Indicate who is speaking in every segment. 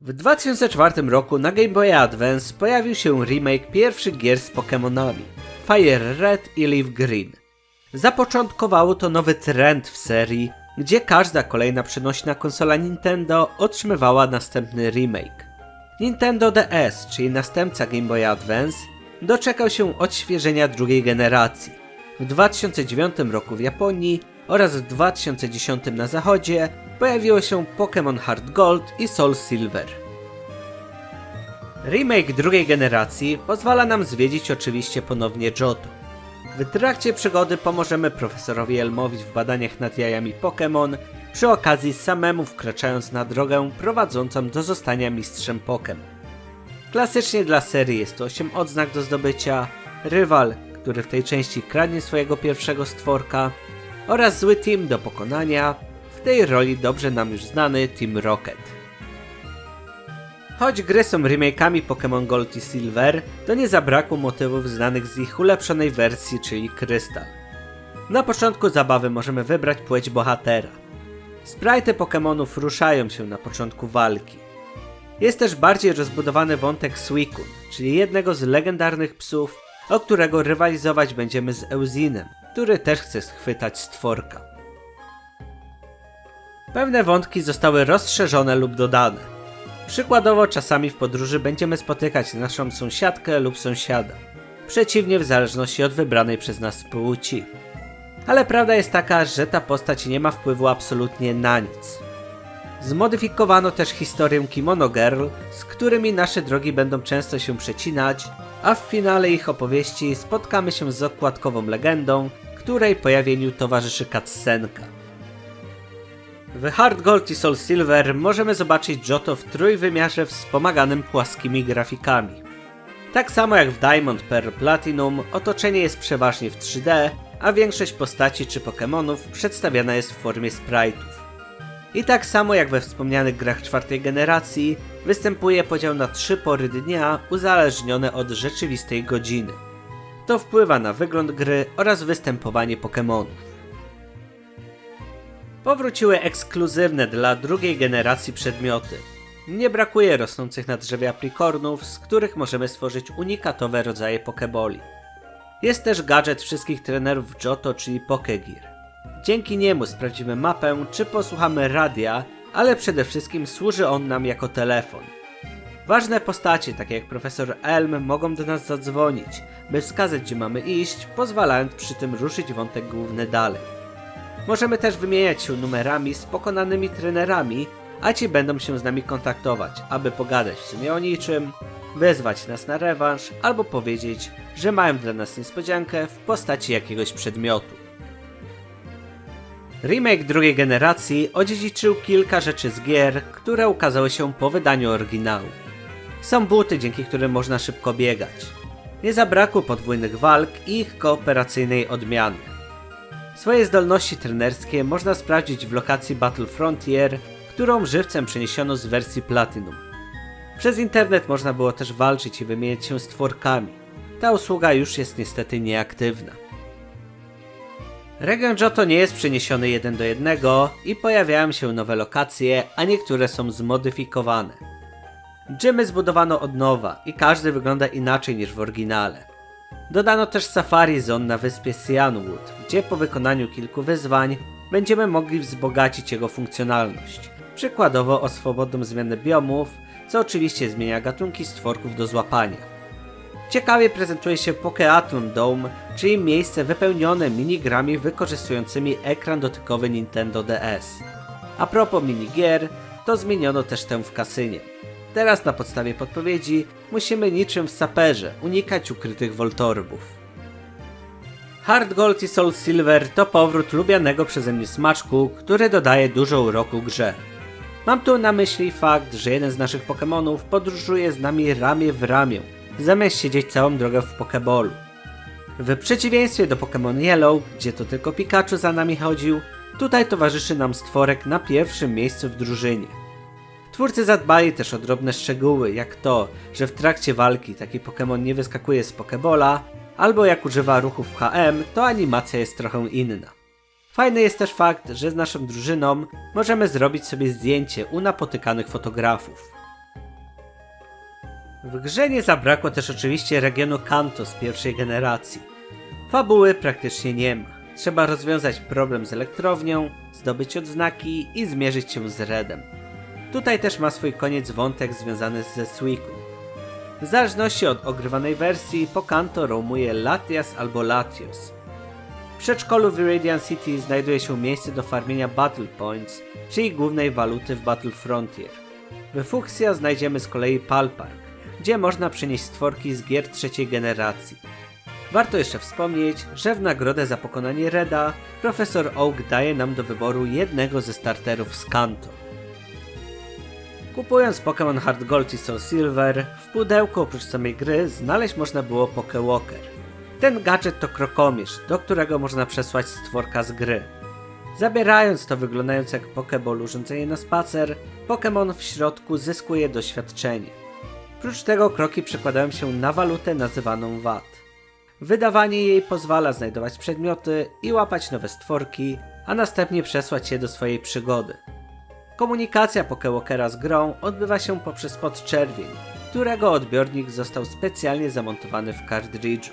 Speaker 1: W 2004 roku na Game Boy Advance pojawił się remake pierwszych gier z Pokémonami Fire Red i Leaf Green. Zapoczątkowało to nowy trend w serii, gdzie każda kolejna przenośna konsola Nintendo otrzymywała następny remake. Nintendo DS, czyli następca Game Boy Advance, doczekał się odświeżenia drugiej generacji. W 2009 roku w Japonii oraz w 2010 na zachodzie pojawiło się Pokémon Heart Gold i Soul Silver. Remake drugiej generacji pozwala nam zwiedzić oczywiście ponownie Johto. W trakcie przygody pomożemy profesorowi Elmowi w badaniach nad jajami Pokémon, przy okazji samemu wkraczając na drogę prowadzącą do zostania mistrzem Pokémon. Klasycznie dla serii jest to 8 odznak do zdobycia, rywal, który w tej części kradnie swojego pierwszego stworka oraz zły team do pokonania, tej roli dobrze nam już znany Team Rocket. Choć gry są remake'ami Pokémon Gold i Silver, to nie zabrakło motywów znanych z ich ulepszonej wersji, czyli Krystal. Na początku zabawy możemy wybrać płeć bohatera. Sprite Pokémonów ruszają się na początku walki. Jest też bardziej rozbudowany wątek Suicune, czyli jednego z legendarnych psów, o którego rywalizować będziemy z Eusinem, który też chce schwytać stworka. Pewne wątki zostały rozszerzone lub dodane. Przykładowo czasami w podróży będziemy spotykać naszą sąsiadkę lub sąsiada. Przeciwnie w zależności od wybranej przez nas płci. Ale prawda jest taka, że ta postać nie ma wpływu absolutnie na nic. Zmodyfikowano też historię Kimono Girl, z którymi nasze drogi będą często się przecinać, a w finale ich opowieści spotkamy się z okładkową legendą, której pojawieniu towarzyszy cutscenka. W Hard Gold i Soul Silver możemy zobaczyć Johto w trójwymiarze wspomaganym płaskimi grafikami. Tak samo jak w Diamond Pearl Platinum, otoczenie jest przeważnie w 3D, a większość postaci czy Pokémonów przedstawiana jest w formie sprite'ów. I tak samo jak we wspomnianych grach czwartej generacji, występuje podział na trzy pory dnia uzależnione od rzeczywistej godziny. To wpływa na wygląd gry oraz występowanie Pokémonów. Powróciły ekskluzywne dla drugiej generacji przedmioty. Nie brakuje rosnących na drzewie aprikornów, z których możemy stworzyć unikatowe rodzaje Pokeboli. Jest też gadżet wszystkich trenerów Johto, czyli Pokegear. Dzięki niemu sprawdzimy mapę, czy posłuchamy radia, ale przede wszystkim służy on nam jako telefon. Ważne postacie, takie jak profesor Elm, mogą do nas zadzwonić, by wskazać gdzie mamy iść, pozwalając przy tym ruszyć wątek główny dalej. Możemy też wymieniać się numerami z pokonanymi trenerami, a ci będą się z nami kontaktować, aby pogadać w sumie o niczym, wezwać nas na rewanż albo powiedzieć, że mają dla nas niespodziankę w postaci jakiegoś przedmiotu. Remake drugiej generacji odziedziczył kilka rzeczy z gier, które ukazały się po wydaniu oryginału. Są buty, dzięki którym można szybko biegać. Nie zabrakło podwójnych walk i ich kooperacyjnej odmiany. Swoje zdolności trenerskie można sprawdzić w lokacji Battle Frontier, którą żywcem przeniesiono z wersji Platinum. Przez internet można było też walczyć i wymieniać się stworkami. Ta usługa już jest niestety nieaktywna. Region Johto nie jest przeniesiony jeden do jednego i pojawiają się nowe lokacje, a niektóre są zmodyfikowane. Gymy zbudowano od nowa i każdy wygląda inaczej niż w oryginale. Dodano też Safari Zone na wyspie Cyanwood, gdzie po wykonaniu kilku wyzwań będziemy mogli wzbogacić jego funkcjonalność. Przykładowo o swobodną zmianę biomów, co oczywiście zmienia gatunki stworków do złapania. Ciekawie prezentuje się Pokeaton Dome, czyli miejsce wypełnione minigrami wykorzystującymi ekran dotykowy Nintendo DS. A propos minigier, to zmieniono też tę w kasynie. Teraz na podstawie podpowiedzi musimy niczym w saperze unikać ukrytych Voltorbów. Hard Gold i Soul Silver to powrót lubianego przeze mnie smaczku, który dodaje dużo uroku grze. Mam tu na myśli fakt, że jeden z naszych Pokémonów podróżuje z nami ramię w ramię, zamiast siedzieć całą drogę w Pokeballu. W przeciwieństwie do Pokémon Yellow, gdzie to tylko Pikachu za nami chodził, tutaj towarzyszy nam stworek na pierwszym miejscu w drużynie. Twórcy zadbali też o drobne szczegóły, jak to, że w trakcie walki taki Pokémon nie wyskakuje z Pokebola, albo jak używa ruchów HM, to animacja jest trochę inna. Fajny jest też fakt, że z naszą drużyną możemy zrobić sobie zdjęcie u napotykanych fotografów. W grze nie zabrakło też oczywiście regionu Kanto z pierwszej generacji. Fabuły praktycznie nie ma. Trzeba rozwiązać problem z elektrownią, zdobyć odznaki i zmierzyć się z Redem. Tutaj też ma swój koniec wątek związany ze Suiku. W zależności od ogrywanej wersji, po Kanto roamuje Latias albo Latios. W przedszkolu w Iridian City znajduje się miejsce do farmienia Battle Points, czyli głównej waluty w Battle Frontier. We Fuchsia znajdziemy z kolei Palpark, gdzie można przynieść stworki z gier trzeciej generacji. Warto jeszcze wspomnieć, że w nagrodę za pokonanie Reda profesor Oak daje nam do wyboru jednego ze starterów z Kanto. Kupując Pokémon Hard Gold i Soul Silver, w pudełku oprócz samej gry znaleźć można było Pokewalker. Ten gadżet to krokomierz, do którego można przesłać stworka z gry. Zabierając to wyglądające jak Pokeball urządzenie na spacer, Pokémon w środku zyskuje doświadczenie. Prócz tego kroki przekładają się na walutę nazywaną VAT. Wydawanie jej pozwala znajdować przedmioty i łapać nowe stworki, a następnie przesłać je do swojej przygody. Komunikacja Pokewalkera z grą odbywa się poprzez podczerwień, którego odbiornik został specjalnie zamontowany w kartridżu.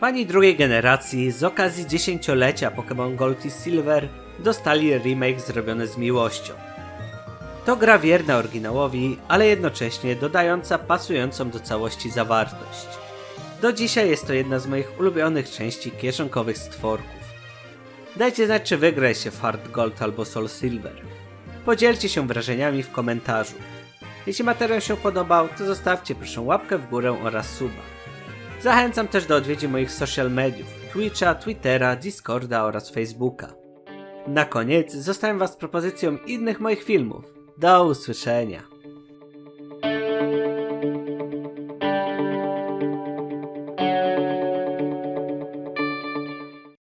Speaker 1: Fani drugiej generacji z okazji dziesięciolecia Pokémon Gold i Silver dostali remake zrobiony z miłością. To gra wierna oryginałowi, ale jednocześnie dodająca pasującą do całości zawartość. Do dzisiaj jest to jedna z moich ulubionych części kieszonkowych stworków. Dajcie znać, czy wygraliście w Hard Gold albo Soul Silver. Podzielcie się wrażeniami w komentarzu. Jeśli materiał się podobał, to zostawcie proszę łapkę w górę oraz suba. Zachęcam też do odwiedzi moich social mediów, Twitcha, Twittera, Discorda oraz Facebooka. Na koniec zostawiam Was z propozycją innych moich filmów. Do usłyszenia.